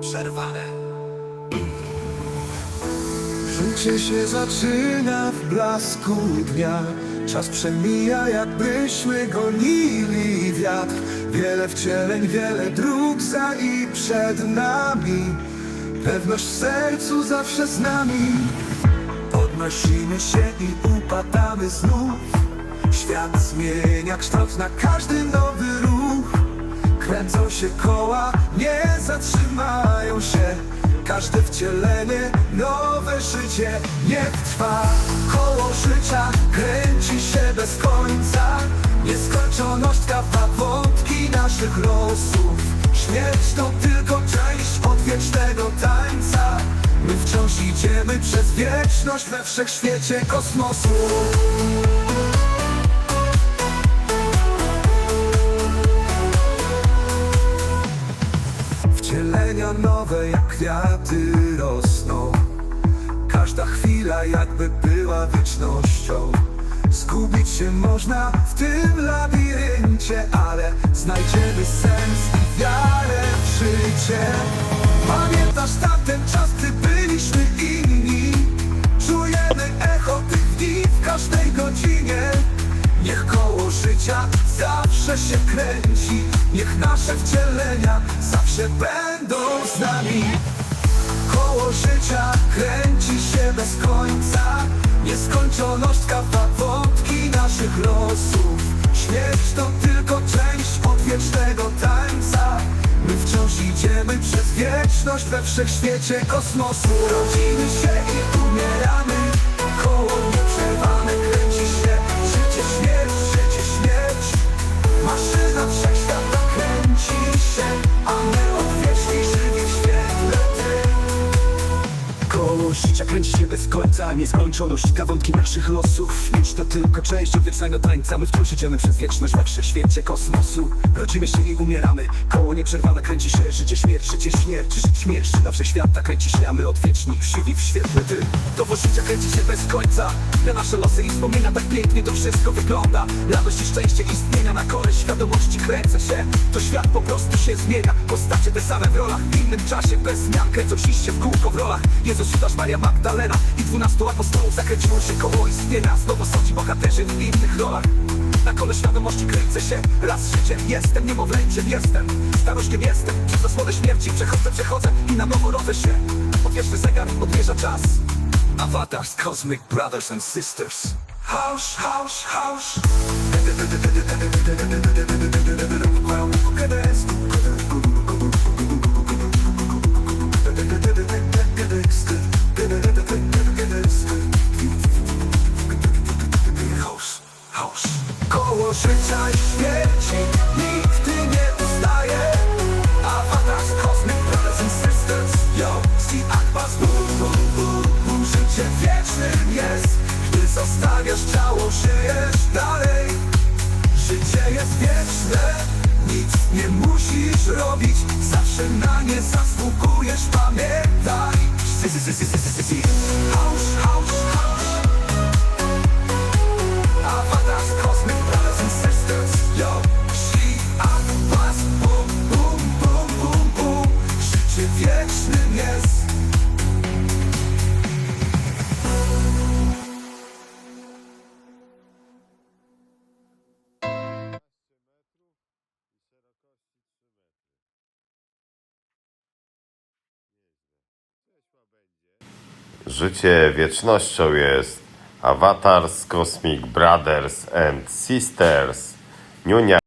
nieprzerwane. Życie się zaczyna w blasku dnia. Czas przemija jakbyśmy gonili wiatr. Wiele wcieleń, wiele dróg za i przed nami. Pewność w sercu zawsze z nami. Podnosimy się i upadamy znów. Świat zmienia kształt na każdy nowy ruch. Kręcą się koła, nie zatrzymają się. Każde wcielenie, nowe życie niech trwa. Koło życia kręci się bez końca. Nieskończoność kawa wątki naszych losów. Śmierć to tylko część odwiecznego tańca. My wciąż idziemy przez wieczność we wszechświecie kosmosu Wcielenia nowe jak kwiaty rosną. Każda chwila jakby była wiecznością. Zgubić się można w tym labiryncie Ale znajdziemy sens i wiarę w życie. Pamiętasz tamten czas, gdy byliśmy inni? Czujemy echo tych dni w każdej godzinie. Niech koło życia zawsze się kręci. Niech nasze wcielenia zawsze będą z nami. Koło życia kręci się bez końca. Nieskończoność kawa wątki naszych losów. Śmierć to tylko część odwiecznego tańca. My wciąż idziemy przez wieczność we wszechświecie kosmosu. Rodzimy się i umieramy Koło życia kręci się bez końca Nieskończoność. Kawałki naszych losów to tylko część odwiecznego tańca. My wciąż idziemy przez wieczność we wszechświecie kosmosu. Rodzimy się i umieramy. Koło nieprzerwane kręci się Życie, śmierć, życie, śmierć. Życie, śmierć Na wszechświata kręci się A my odwieczni, siwi w świetle ty życia kręci się bez końca. Na nasze losy i wspomnienia Tak pięknie to wszystko wygląda. Radość i szczęście istnienia Na korę świadomości kręcę się. To świat po prostu się zmienia. Postacie te same w rolach W innym czasie. Bez zmian Kręcą się w kółko w rolach. Jezus, Judasz, Maria Magdalena I dwunastu apostołów zakręciło się koło istnienia Znowu są ci bohaterzy w innych rolach Na kole świadomości kręcę się Raz życiem jestem, niemowlęciem jestem Starośkiem jestem, przez zasłonę śmierci Przechodzę, przechodzę i na nowo rodzę się Odwieczny zegar odmierza czas Avatars, Cosmic Brothers and Sisters house, house House, Koło życia i śmierci Nigdy nie ustaje Avatars, Cosmic Brothers and Sisters Yo, see Akbas, boom, boom, boom, boom Życie wiecznym jest Gdy zostawiasz ciało, żyjesz dalej. Życie jest wieczne Nic nie musisz robić. Zawsze na nie zasługujesz Pamiętaj. Si, si, si, si, si, si, si. Życie wiecznością jest. Avatars, Cosmic Brothers and Sisters. Niunia